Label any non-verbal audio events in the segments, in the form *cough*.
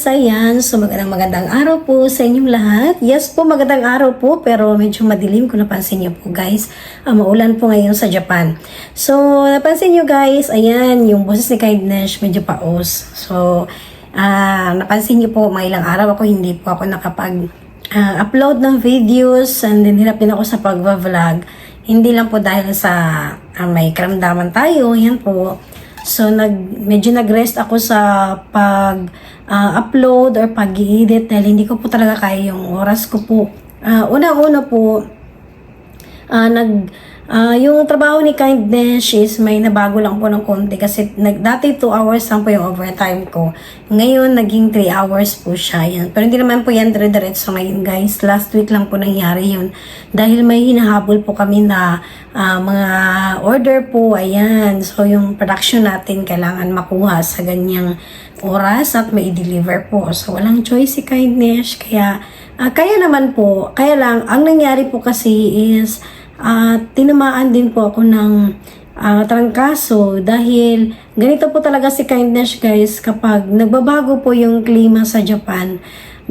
Guys! Ayan, so magandang magandang araw po sa inyong lahat. Yes po, magandang araw po, pero medyo madilim kung napansin niyo po guys. Ah, maulan po ngayon sa Japan. So, napansin niyo guys, ayan, yung boses ni Kindness medyo paos. So, ah, napansin niyo po, may ilang araw ako, hindi po ako nakapag ah, upload ng videos and then hirap din ako sa pagva-vlog. Hindi lang po dahil sa ah, may karamdaman tayo, yan po. So, nag, medyo nag-rest ako sa pag-upload or pag-edit dahil hindi ko po talaga kaya yung oras ko po. Ah, Una-una po, ah nag ah, yung trabaho ni Kindness is may nabago lang po ng konti kasi nag, dati 2 hours lang po yung overtime ko. Ngayon, naging 3 hours po siya. Yan. Pero hindi naman po yan dire-diretso ngayon guys. Last week lang po nangyari yun. Dahil may hinahabol po kami na ah, mga order po. Ayan. So, yung production natin kailangan makuha sa ganyang oras at may deliver po. So, walang choice si Kindness. Kaya, ah, kaya naman po. Kaya lang, ang nangyari po kasi is at tinamaan din po ako ng ah, trangkaso dahil ganito po talaga si kindness guys kapag nagbabago po yung klima sa Japan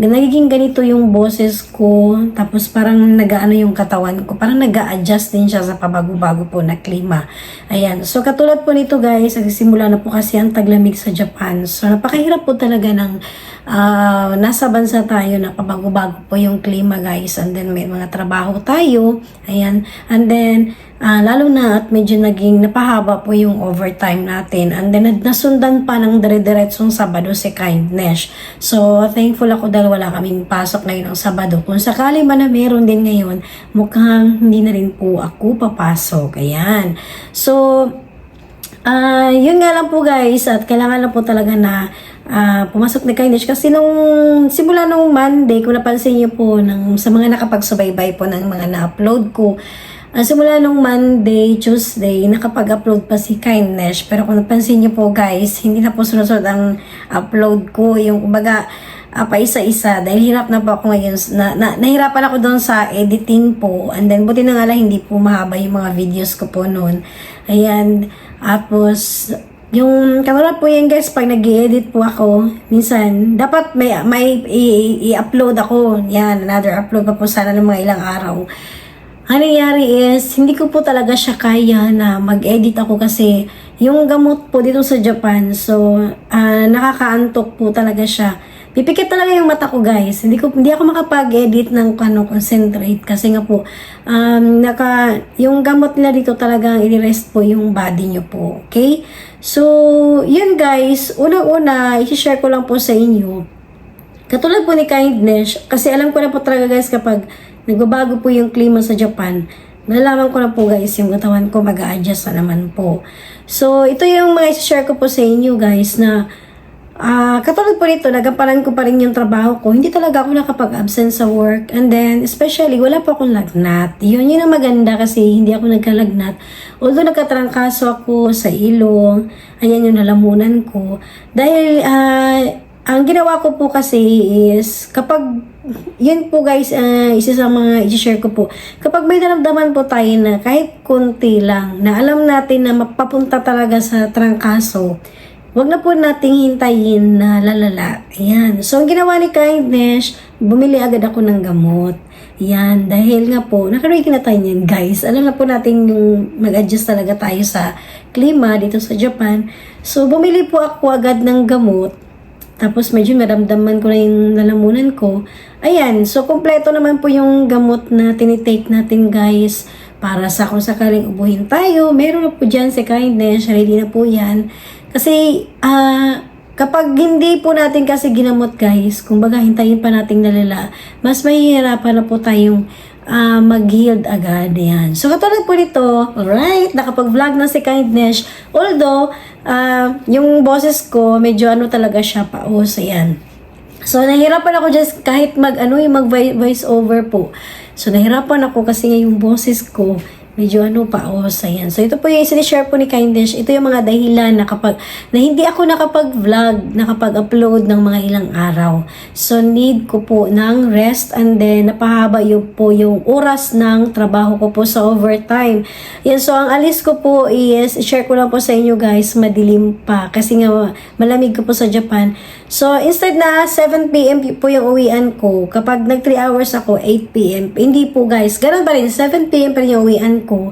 nagiging ganito yung boses ko tapos parang nagaano yung katawan ko. Parang nag adjust din siya sa pabago-bago po na klima. Ayan. So katulad po nito guys nagsisimula na po kasi ang taglamig sa Japan. So napakahirap po talaga ng ah, nasa bansa tayo na pabago-bago po yung klima guys. And then may mga trabaho tayo. Ayan. And then ah, lalo na at medyo naging napahaba po yung overtime natin. And then nasundan pa ng dire-diretsong Sabado si Kindness so thankful ako dahil wala kaming pasok ngayon ng Sabado. Kung sakali man na meron din ngayon mukhang hindi na rin po ako papasok. Ayan. So Ah, yun nga lang po guys. At kailangan lang po talaga na ah, pumasok ni Kindness kasi nung simula nung Monday kung napansin niyo po ng, sa mga nakapagsubaybay po ng mga na-upload ko ah, simula nung Monday, Tuesday nakapag-upload pa si Kindness. Pero kung napansin niyo po guys hindi na po sunod-sunod ang upload ko. Yung kumbaga ah, pa isa-isa dahil hirap na po ako ngayon. Na, na, nahirapan ako doon sa editing po. And then buti na nga lang hindi po mahaba yung mga videos ko po noon. Ayan. Tapos yung katulad po yan guys pag nag edit po ako minsan dapat may may i-upload ako. Yan another upload pa po sana ng mga ilang araw ang nangyari is, hindi ko po talaga siya kaya na mag-edit ako kasi yung gamot po dito sa Japan, so ah, nakakaantok po talaga siya. Pipikit talaga yung mata ko guys. Hindi ko hindi ako makapag-edit ng ano concentrate kasi nga po um, naka yung gamot nila dito talagang i-rest po yung body nyo po. Okay? So, yun guys, unang-una, i-share ko lang po sa inyo Katulad po ni Kindness, kasi alam ko na po talaga guys kapag nagbabago po yung klima sa Japan, nalalaman ko na po guys yung katawan ko mag adjust na naman po. So, ito yung mga share ko po sa inyo guys na ah katulad po nito, nagampanan ko pa rin yung trabaho ko. Hindi talaga ako nakapag-absent sa work. And then, especially, wala po akong lagnat. Yun, yun ang maganda kasi hindi ako nagkalagnat. Although nagkatrangkaso ako sa ilong, ayan yung nalamunan ko. Dahil, ah ang ginawa ko po kasi is, kapag, yun po guys, ah, isa sa mga i-share ko po, kapag may naramdaman po tayo na kahit konti lang, na alam natin na mapapunta talaga sa trangkaso, wag na po nating hintayin na lalala. Ayan. So, ang ginawa ni Kindness, bumili agad ako ng gamot. Yan, dahil nga po, nakaready na tayo niyan, guys. Alam na po natin yung mag-adjust talaga tayo sa klima dito sa Japan. So, bumili po ako agad ng gamot tapos medyo naramdaman ko na yung lalamunan ko. Ayan, so kompleto naman po yung gamot na tinitake natin guys. Para sa kung sakaling ubuhin tayo, meron na po dyan si kindness, ready na po yan. Kasi, ah, kapag hindi po natin kasi ginamot guys, kumbaga hintayin pa nating nalala, mas mahihirapan na po tayong ah, mag-healed agad. Yan. So, katulad po nito, alright, nakapag-vlog na si Kindness. Although, ah, yung boses ko, medyo ano talaga siya, paos. Ayan. So, nahirapan ako just kahit mag, ano, yung mag voice over po. So, nahirapan ako kasi yung boses ko, medyo ano paos, ayan. So, ito po yung sinishare po ni Kindness. Ito yung mga dahilan na kapag, na hindi ako nakapag-vlog, nakapag-upload ng mga ilang araw. So, need ko po ng rest and then napahaba yung po yung oras ng trabaho ko po sa overtime. Yan, so ang alis ko po is, share ko lang po sa inyo guys, madilim pa. Kasi nga, malamig ko po sa Japan. So, instead na 7pm po yung uwian ko, kapag nag 3 hours ako, 8pm. Hindi po guys, ganun pa rin, 7pm pa rin yung uwian ko.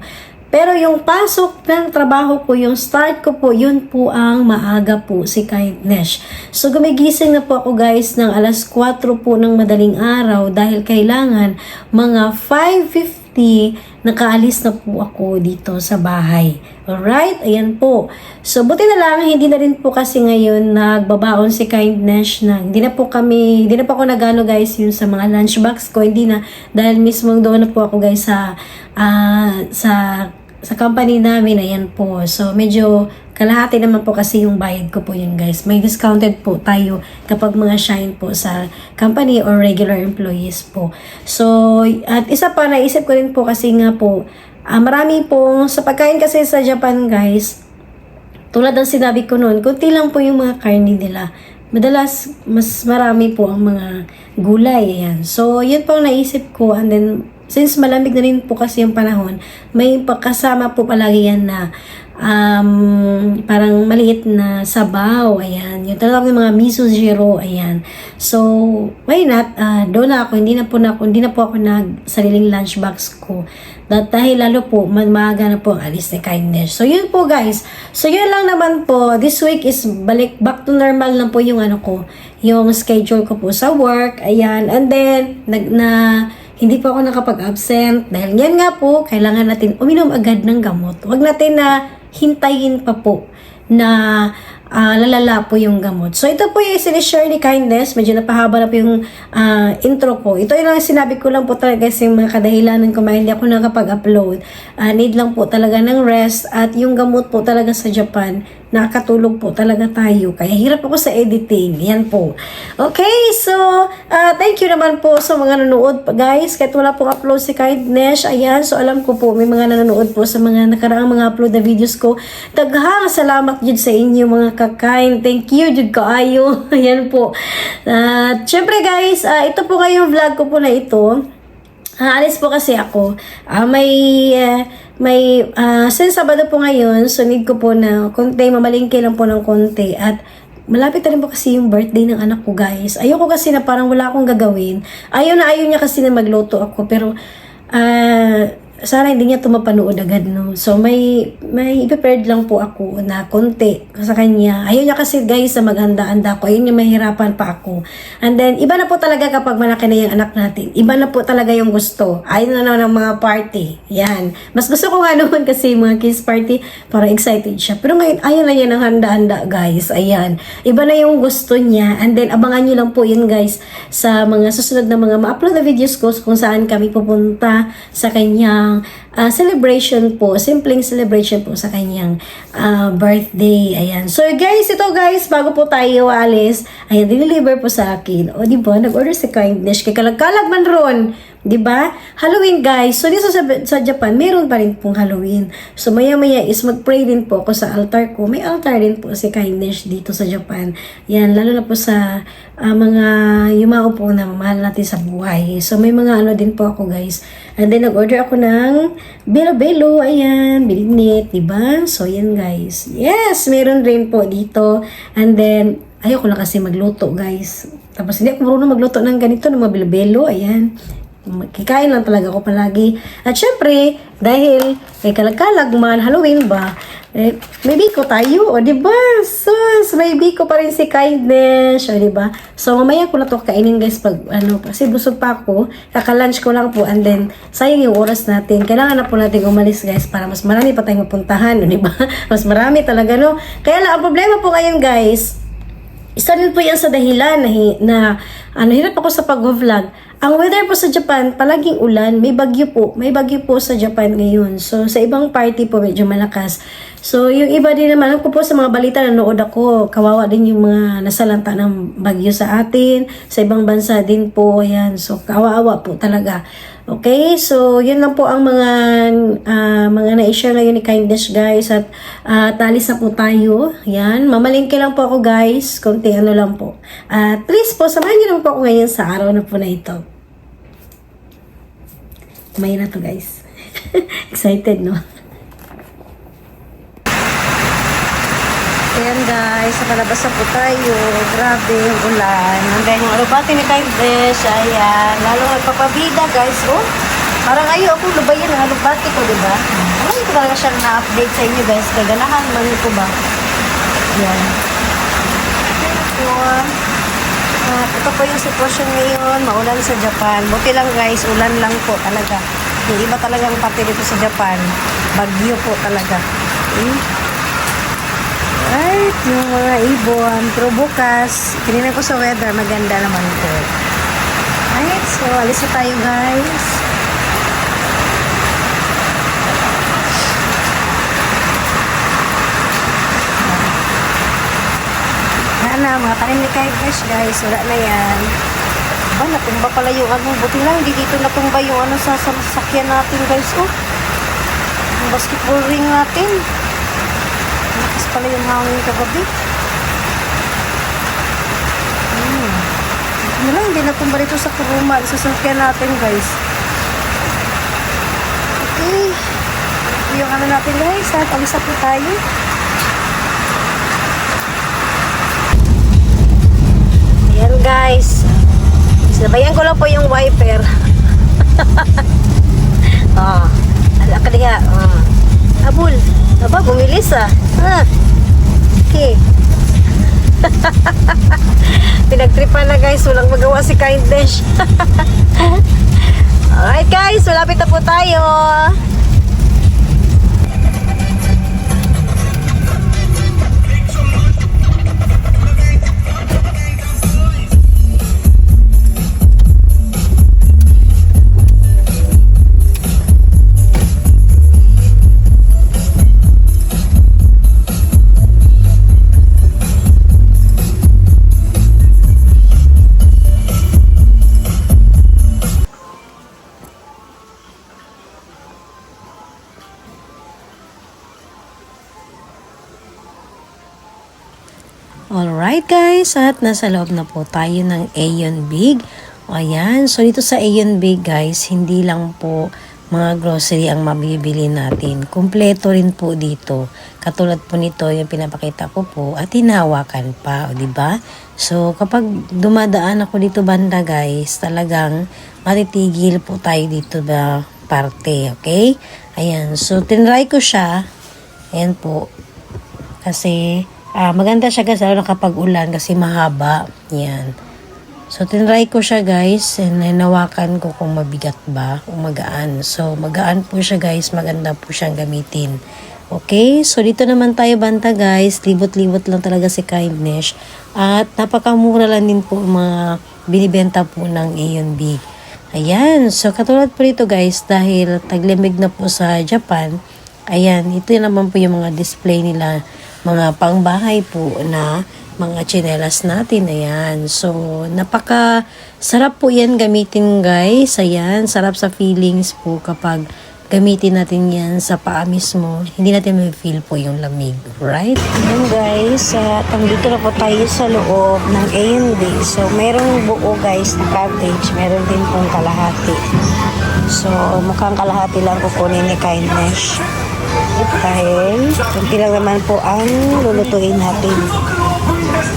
Pero yung pasok ng trabaho ko, yung start ko po, yun po ang maaga po si Kindness. So gumigising na po ako guys ng alas 4 po ng madaling araw dahil kailangan mga 5.50 nakaalis na po ako dito sa bahay. Alright? Ayan po. So buti na lang, hindi na rin po kasi ngayon nagbabaon si Kindness na hindi na po kami, hindi na po ako nagano guys yun sa mga lunchbox ko. Hindi na dahil mismo doon na po ako guys sa ah, sa sa company namin, ayan po. So, medyo kalahati naman po kasi yung bayad ko po yun, guys. May discounted po tayo kapag mga shine po sa company or regular employees po. So, at isa pa, naisip ko rin po kasi nga po, ah, marami po, sa pagkain kasi sa Japan, guys, tulad ng sinabi ko noon, kunti lang po yung mga karne nila. Madalas, mas marami po ang mga gulay. Ayan. So, yun po ang naisip ko. And then, since malamig na rin po kasi yung panahon, may pagkasama po palagi yan na um, parang maliit na sabaw. Ayan. Yung talagang mga miso zero. Ayan. So, why not? Uh, doon na ako. Hindi na po na, hindi na po ako nag sariling lunchbox ko. That, dahil lalo po, ma- maaga na po ang alis ni kindness. So, yun po guys. So, yun lang naman po. This week is balik, back to normal lang po yung ano ko, yung schedule ko po sa work. Ayan. And then, nag, na, hindi po ako nakapag-absent. Dahil yan nga po, kailangan natin uminom agad ng gamot. Huwag natin na hintayin pa po na ah, lalala po yung gamot. So, ito po yung sinishare ni Kindness. Medyo napahaba na po yung ah, intro ko. Ito yung sinabi ko lang po talaga kasi mga kadahilanan ko hindi ako nakapag-upload. Ah, need lang po talaga ng rest at yung gamot po talaga sa Japan nakakatulog po talaga tayo. Kaya hirap ako sa editing. Yan po. Okay, so, ah, thank you naman po sa mga nanonood guys. Kahit wala pong upload si Kindness, ayan. So, alam ko po, may mga nanonood po sa mga nakaraang mga upload na videos ko. Taghang salamat jud sa inyo, mga kakain. Thank you, jud kaayo. *laughs* ayan po. At, syempre, guys, ah, ito po ngayong vlog ko po na ito. Ah, alis po kasi ako. Ah, may eh, may ah, since Sabado po ngayon, so need ko po na konti, mamalingke lang po ng konti at malapit na rin po kasi yung birthday ng anak ko, guys. Ayoko kasi na parang wala akong gagawin. Ayaw na ayaw niya kasi na magluto ako, pero ah sana hindi niya tumapanood agad, no? So, may, may prepared lang po ako na konti sa kanya. Ayaw niya kasi, guys, sa maghanda-handa ko. Ayun niya mahirapan pa ako. And then, iba na po talaga kapag malaki na yung anak natin. Iba na po talaga yung gusto. Ayaw na naman ng mga party. Yan. Mas gusto ko nga *laughs* naman kasi yung mga kids party, para excited siya. Pero ngayon, ayaw na niya ng handa-handa, guys. Ayan. Iba na yung gusto niya. And then, abangan niyo lang po yun, guys, sa mga susunod na mga ma-upload na videos ko kung saan kami pupunta sa kanyang ah, celebration po, simpleng celebration po sa kanyang ah, birthday. Ayan. So guys, ito guys, bago po tayo alis, ayan, deliver po sa akin. O di ba, nag-order si Kindness kay Kalag-Kalag man ron. Di ba? Halloween guys. So dito sa, sa Japan, meron pa rin pong Halloween. So maya-maya is mag-pray din po ako sa altar ko. May altar din po si Kindness dito sa Japan. Yan, lalo na po sa ah, mga yumao po na mahal natin sa buhay. So may mga ano din po ako guys. And then nag-order ako ng belo-belo. Ayan, bilignit, di ba? So yan guys. Yes, meron rin po dito. And then ayoko lang kasi magluto guys. Tapos hindi ako marunong magluto ng ganito, ng mga belo-belo. Ayan. Kikain lang talaga ako palagi. At syempre, dahil kay kalagkalag man, Halloween ba, eh, may biko tayo, o ba? Sus, may biko pa rin si kindness, o ba? So, mamaya ko na to kainin guys pag, ano, kasi busog pa ako, kaka-lunch ko lang po, and then, sayang yung oras natin. Kailangan na po natin umalis guys, para mas marami pa tayong mapuntahan, o ba? *laughs* Mas marami talaga, no? Kaya lang, ang problema po ngayon guys, isa rin po yan sa dahilan na, na ano, hirap ako sa pag-vlog. Ang weather po sa Japan, palaging ulan. May bagyo po. May bagyo po sa Japan ngayon. So, sa ibang party po, medyo malakas. So, yung iba din naman, alam po sa mga balita, nanood ako. Kawawa din yung mga nasalanta ng bagyo sa atin. Sa ibang bansa din po, yan. So, kawawa po talaga. Okay, so yun lang po ang mga ah, mga na-share ngayon ni Kindness guys at uh, talis na po tayo. Yan, mamalingke lang po ako guys, konti ano lang po. At please po, samahan niyo lang po ako ngayon sa araw na po na ito. May na to guys. *laughs* Excited no? Ayan guys, sa palabas na po tayo. Grabe yung ulan. Hanggang yung alubati ni Kindness. Ayan, lalo magpapabida guys. Oh, parang ayaw akong lubayan ang alubati ko, di ba? Ano ko talaga siyang na-update sa inyo guys. Kaya ganahan man ko ba? Ayan. Ito. At ito po yung sitwasyon ngayon. Maulan sa Japan. Buti lang guys, ulan lang po talaga. Yung iba talagang parte dito sa Japan. Bagyo po talaga. Okay. Right, yung mga ibon. Pero bukas, tinignan ko sa weather, maganda naman po. Right, so alis na tayo guys. Wala na, mga tanim ni Kai Fresh guys, wala na yan. Ba, natumba pala yung ano, buti lang, hindi dito natumba yung ano sa sasakyan natin guys, oh. Yung basketball ring natin. Malakas pala yung hangin kagabi. Hmm. Ano lang, hindi natumba dito sa kuruma, sa sasakyan natin guys. Okay. Yung ano natin guys, at alis na tayo. Ayan guys. Sinabayan ko lang po yung wiper. *laughs* ah, ala ka diha. Ah. Abul. Aba, bumilis ah. Ah. Okay. *laughs* Pinagtripan na guys. Walang magawa si Kindness. *laughs* Alright guys, malapit na po tayo. Alright guys, at nasa loob na po tayo ng Aeon Big. O ayan, so dito sa Aeon Big guys, hindi lang po mga grocery ang mabibili natin. Kumpleto rin po dito. Katulad po nito yung pinapakita ko po at hinahawakan pa, o ba? So kapag dumadaan ako dito banda guys, talagang matitigil po tayo dito na parte, okay? Ayan, so tinry ko siya. Ayan po. Kasi Ah, maganda siya guys, lalo na kapag ulan kasi mahaba. Yan. So, tinry ko siya guys and nanawakan ko kung mabigat ba o magaan. So, magaan po siya guys, maganda po siyang gamitin. Okay, so dito naman tayo banta guys, libot-libot lang talaga si Kindness. At napakamura lang din po mga binibenta po ng Big. Ayan, so katulad po rito guys, dahil taglimig na po sa Japan, ayan, ito naman po yung mga display nila mga pangbahay po na mga tsinelas natin. Ayan. So, napaka sarap po yan gamitin guys. Ayan. Sarap sa feelings po kapag gamitin natin yan sa paa mismo. Hindi natin may feel po yung lamig. Right? Ayan guys. Uh, dito na po tayo sa loob ng A&B. So, merong buo guys na cabbage. Meron din pong kalahati. So, mukhang kalahati lang kukunin ni Kindness dahil kunti lang naman po ang lulutuin natin.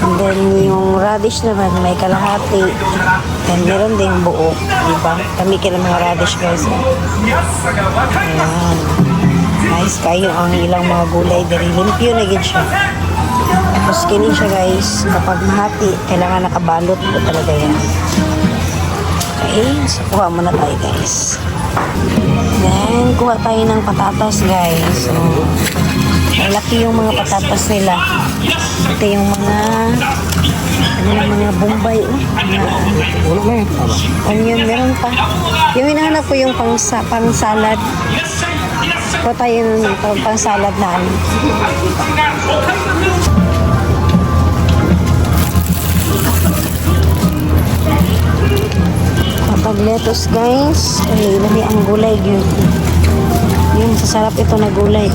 And then yung radish naman may kalahati. And meron ding buo. Diba? Kami kila mga radish guys. Ayan. Nice kayo ang ilang mga gulay. Dari limpyo na gid siya. Tapos kini siya guys. Kapag mahati, kailangan nakabalot po talaga yan. Okay, so kuha muna tayo guys. Then, kuha tayo ng patatas, guys. So, malaki yung mga patatas nila. Ito yung mga, ano na, mga bombay, oh. Mga, onion, meron pa. Yung hinahanap ko yung pang, pang salad. Kuha tayo ng pang salad na ano. Lettuce guys, ay lami ang gulay yun. Yung sasarap ito na gulay.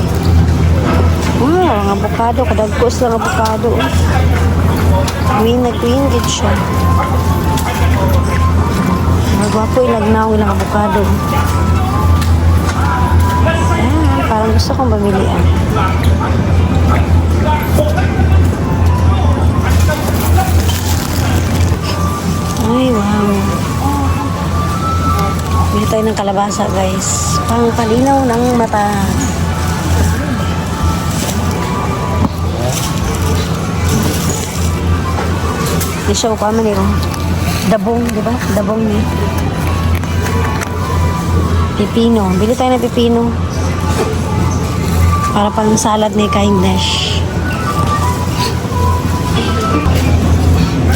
Wow, ang avocado, kadagkos lang avocado. oh. Green na green gid siya. Magwapo ilagnaw ilang avocado. Ayan, parang gusto kong pamilian. Ay, wow. Bili tayo ng kalabasa, guys. Pang palinaw ng mata. Siya ko kama niyo. Dabong, di ba? Dabong ni. Pipino. Bili tayo ng pipino. Para pang salad ni kindness.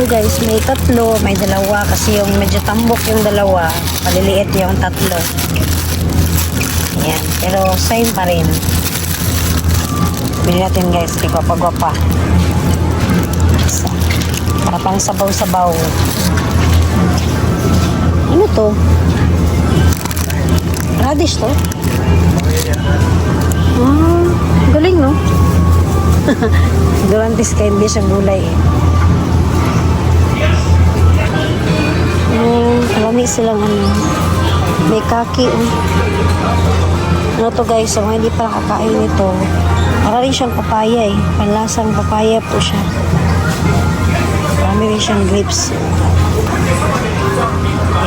Ito guys, may tatlo, may dalawa kasi yung medyo tambok yung dalawa, maliliit yung tatlo. Ayan, pero same pa rin. Bili natin guys, kay gwapa-gwapa. Para pang sabaw-sabaw. Ano to? Radish to? Ah, galing no? *laughs* Durantis ka hindi siya gulay eh. Lami silang ano. May kaki. Oh. Ano to guys, mga hindi pa nakakain nito, para rin siyang papaya eh. Panlasang papaya po siya. Marami rin siyang grapes.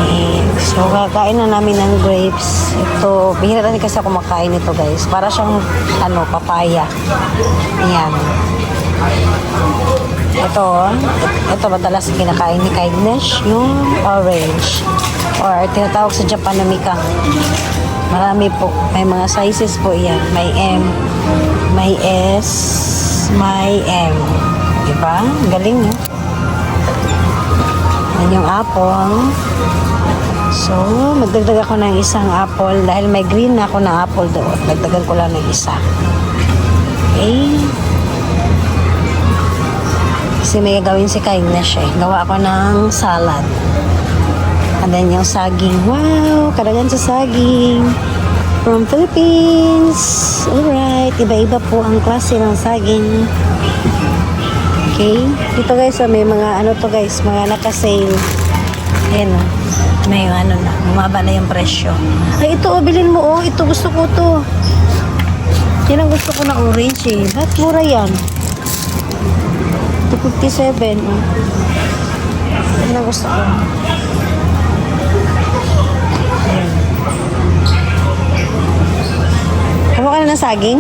Eh, so, kakain na namin ng grapes. Ito, bihira rin kasi ako makain nito guys. Para siyang, ano, papaya. Ayan. Ito, ito madalas kinakain ni Kindness, yung orange. Or tinatawag sa Japan na mikang. Marami po. May mga sizes po yan. May M, may S, may M. Diba? Galing, no? Yan yung apple. So, magdagdag ako ng isang apple dahil may green na ako na apple doon. Dagdagan ko lang ng isa. Okay. Kasi may gagawin si kindness eh. Gawa ako ng salad. And then yung saging. Wow! Karagan sa saging. From Philippines. Alright. Iba-iba po ang klase ng saging. Okay. Dito guys, oh, may mga ano to guys. Mga naka-sale. Ayan oh. May ano na. Bumaba na yung presyo. Ay, ito oh. Bilhin mo oh. Ito gusto ko to. Yan ang gusto ko na orange eh. Ba't mura yan? 257. Oh. Yan ang gusto ko. Kuha ka na ng saging?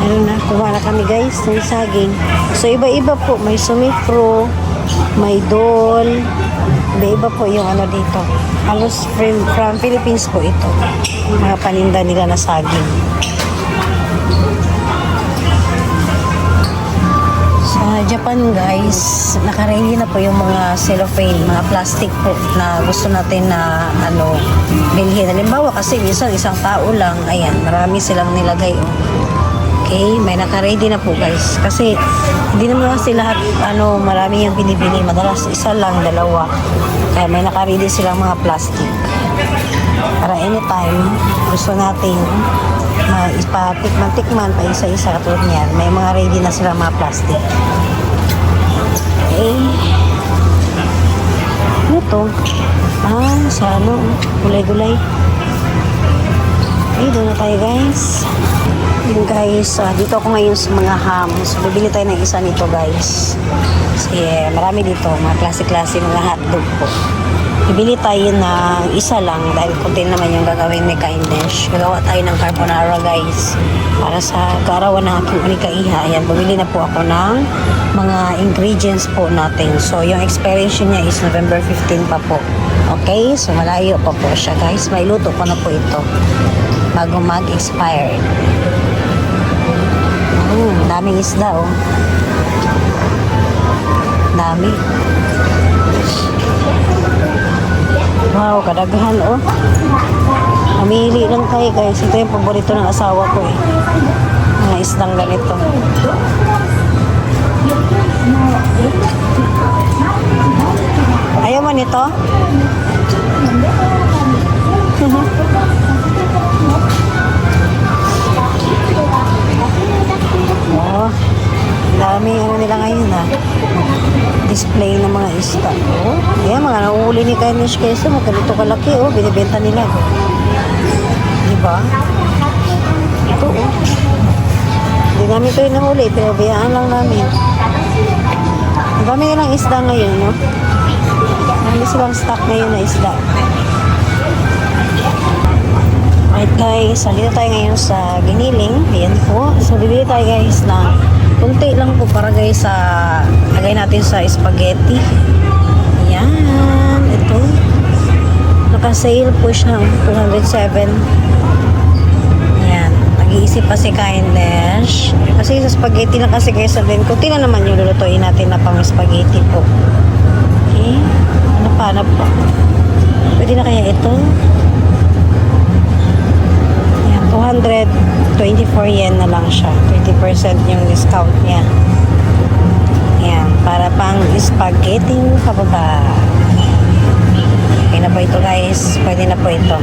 Meron na. Kuha na kami guys ng saging. So iba-iba po. May sumipro, may dol. Iba-iba po yung ano dito. Halos from, from Philippines po ito. Mga paninda nila na saging. Sa Japan guys, nakaready na po yung mga cellophane, mga plastic po na gusto natin na ano, bilhin. Halimbawa kasi minsan isang tao lang, ayan, marami silang nilagay. Oh. Okay, may nakaready na po guys. Kasi hindi naman kasi lahat ano, marami yung binibili. Madalas isa lang, dalawa. Kaya may nakaready silang mga plastic. Para anytime gusto natin ma-tikman-tikman pa isa-isa katulad niyan. May mga ready na sila mga plastic. Okay. Ano to? Ah, sa ano? Gulay-gulay. Okay, doon na tayo guys. Yun guys, ah, dito ako ngayon sa mga ham. So, bibili tayo ng isa nito guys. Kasi eh, marami dito, mga klase-klase, mga hotdog po. Bibili tayo ng isa lang dahil kunti naman yung gagawin ni Kindness. Gagawa tayo ng carbonara guys. Para sa kaarawan ng aking unikaiha. Ayan, bumili na po ako ng mga ingredients po natin. So, yung expiration niya is November 15 pa po. Okay? So, malayo pa po siya guys. May luto ko na po ito bago mag-expire. Hmm, daming isda oh. Dami. Wow, kadaghan oh. Mamili lang tayo guys. Ito yung paborito ng asawa ko eh. Mga isdang ganito. Ayaw mo nito? *laughs* dami ano nila ngayon ha. Display ng mga isda. Oh, yan mga nauuli ni Kainesh Queso. Magkalito kalaki oh. Binibenta nila. Diba? Ito oh. Hindi namin ito yung nahuli. Pero bayaan lang namin. Ang dami nilang isda ngayon, no? Marami silang stock ngayon na isda. Right guys, nandito tayo ngayon sa Giniling. Ayan po. So, bibili tayo guys na kunti lang po para guys sa lagay natin sa spaghetti. Ayan. Ito. Naka-sale po siya. 207. Ayan. Nag-iisip pa si Kindness. Kasi sa spaghetti na kasi guys din. Kunti na naman yung lulutuin natin na pang spaghetti po. Okay. Ano pa? Ano pa? Pwede na kaya ito? Ayan, 224 yen na lang siya. 20% yung discount niya. Ayan, para pang spaghetti kababa. Okay na po ito guys. Pwede na po ito.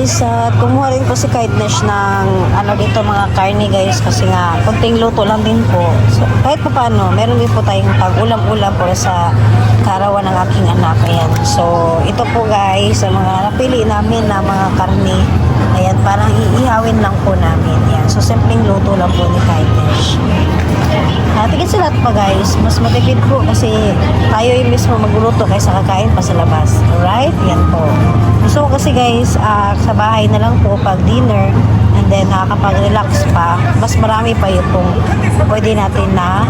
Guys, at kumuha rin po si Kindness ng ano dito mga karne guys kasi nga konting luto lang din po. So, kahit pa paano, meron din po tayong pag-ulam-ulam po sa karawan ng aking anak. Ayan. So, ito po guys, ang mga napili namin na mga karne. Parang iihawin lang po namin. Ayan. So, simpleng luto lang po ni Kindness. At higit sa lahat pa guys, mas matipid po kasi tayo yung mismo magluluto kaysa kakain pa sa labas. Alright? Yan po. Gusto ko kasi guys, ah, sa bahay na lang po pag dinner and then nakakapag-relax pa, mas marami pa yung pwede natin na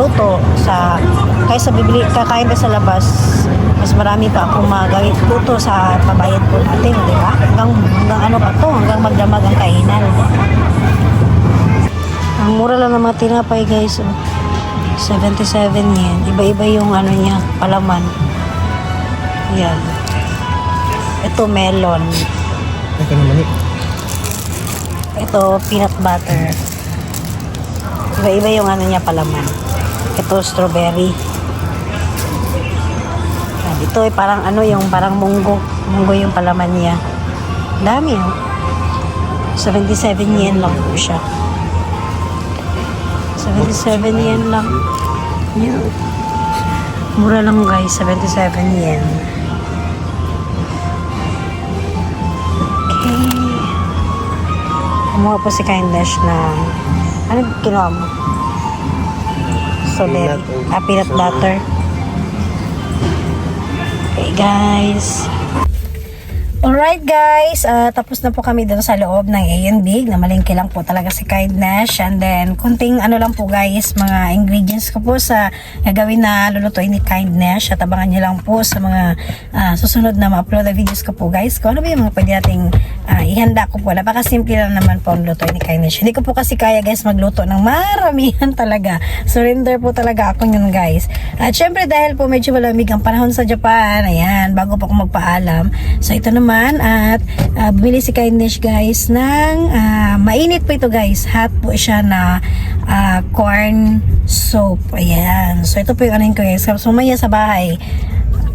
maluto sa kaysa bibili, kakain pa sa labas mas marami pa akong magawin luto sa pabayad po natin, di ba? Hanggang, hanggang ano pa to, hanggang magdamag ang kainan. Ang mura lang ng mga tinapay guys. Oh. 77 yen. Iba-iba yung ano niya, palaman. Yan. Ito melon. Ito naman eh. Ito peanut butter. Iba-iba yung ano niya palaman. Ito strawberry. Yan, Ito ay parang ano yung parang munggo. Munggo yung palaman niya. Dami oh. 77 yen lang po siya. 77 yen lang. Yan. Mura lang guys, 77 yen. Okay. Kumuha po si Kindness na ano kinuha mo? Peanut. Ah, peanut butter. Okay guys. Alright guys, ah, tapos na po kami dun sa loob ng A&B. Namalingki lang po talaga si Kindness. And then, kunting ano lang po guys, mga ingredients ko po sa gagawin na lulutuin ni Kindness. At abangan nyo lang po sa mga ah, susunod na ma-upload na videos ko po guys. Kung ano ba yung mga pwede nating ah, ihanda ko po. Napakasimple lang naman po ang lutuin ni Kindness. Hindi ko po kasi kaya guys magluto ng maramihan talaga. Surrender po talaga ako yun guys. At syempre dahil po medyo malamig ang panahon sa Japan, ayan, bago pa ako magpaalam. So ito naman at uh, bumili si Kindness guys ng ah, mainit po ito guys. Hot po siya na ah, corn soup. Ayan. So ito po yung ano ko guys. So sumaya sa bahay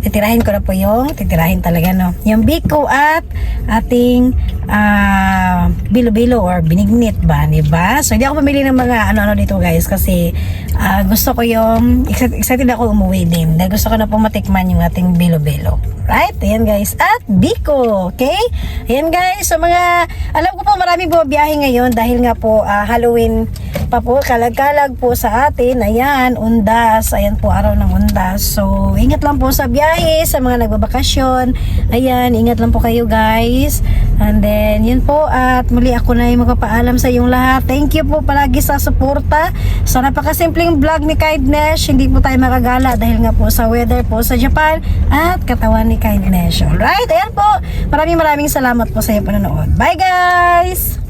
titirahin ko na po yung titirahin talaga no? Yung biko at ating ah, bilo-bilo or binignit ba di ba? So hindi ako pumili ng mga ano-ano dito guys kasi ah, gusto ko yung excited, excited ako umuwi din dahil gusto ko na po matikman yung ating bilo-bilo. Right? Ayan guys. At biko okay? Ayan guys. So mga alam ko po maraming bumabiyahe ngayon dahil nga po ah, Halloween pa po kalag-kalag po sa atin. Ayan undas. Ayan po araw ng undas. So ingat lang po sa biyahe sa mga nagbabakasyon. Ayan ingat lang po kayo guys. And then yun po at muli ako na yung magpapaalam sa inyong lahat. Thank you po palagi sa suporta. Sa napakasimpleng vlog ni Kindness hindi po tayo makagala dahil nga po sa weather po sa Japan at katawan ni Kindness alright ayan po. Maraming maraming salamat po sa iyong panonood bye guys